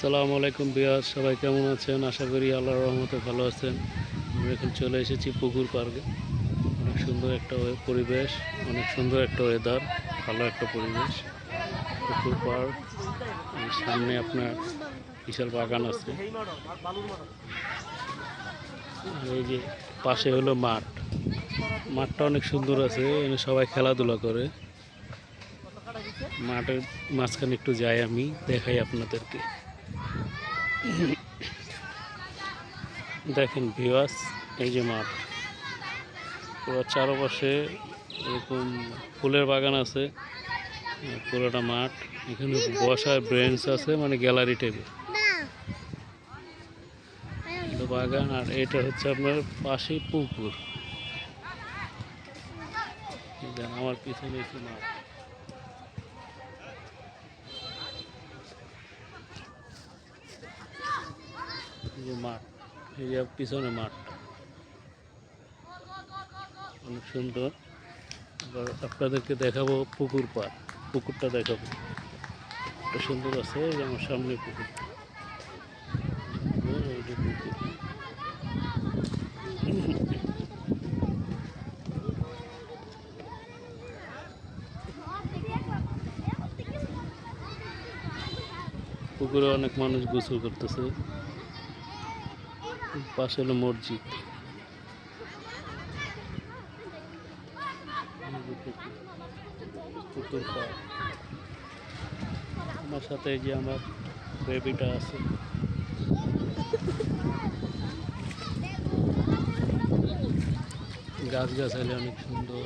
আসসালামু আলাইকুম বিয়ার সবাই কেমন আছেন? আশা করি আল্লাহর রহমতে ভালো আছেন। আমরা এখন চলে এসেছি পুকুর পার্কে। অনেক সুন্দর একটা পরিবেশ, অনেক সুন্দর একটা ওয়েদার ভালো একটা পরিবেশ। পুকুর পার্ক সামনে আপনার বিশাল বাগান আছে। এই যে পাশে হলো মাঠ। মাঠটা অনেক সুন্দর আছে, এখানে সবাই খেলাধুলা করে। মাঠের মাঝখানে একটু যাই আমি, দেখাই আপনাদেরকে। দেখেন ভিওয়াস এই যে মাঠ। পুরো চারপাশে এরকম ফুলের বাগান আছে পুরোটা মাঠ। এখানে বসার ব্রেঞ্চ আছে মানে গ্যালারি টাইপের বাগান, আর এটা হচ্ছে আপনার পাশেই পুকুর। আমার পিছনে একটু মাঠ। যে মাঠ, এই যে পিছনে মাঠ। অনেক সুন্দর। এবার আপনাদেরকে দেখাবো পুকুর পাড়। পুকুরটা দেখাবো। সুন্দর আছে যে আমার সামনে পুকুর। পুকুরে অনেক মানুষ গোসল করতেছে। পাশে হলো মসজিদ। আমার সাথে যে আমার বেবিটা আছে। গাছ গাছালি অনেক সুন্দর।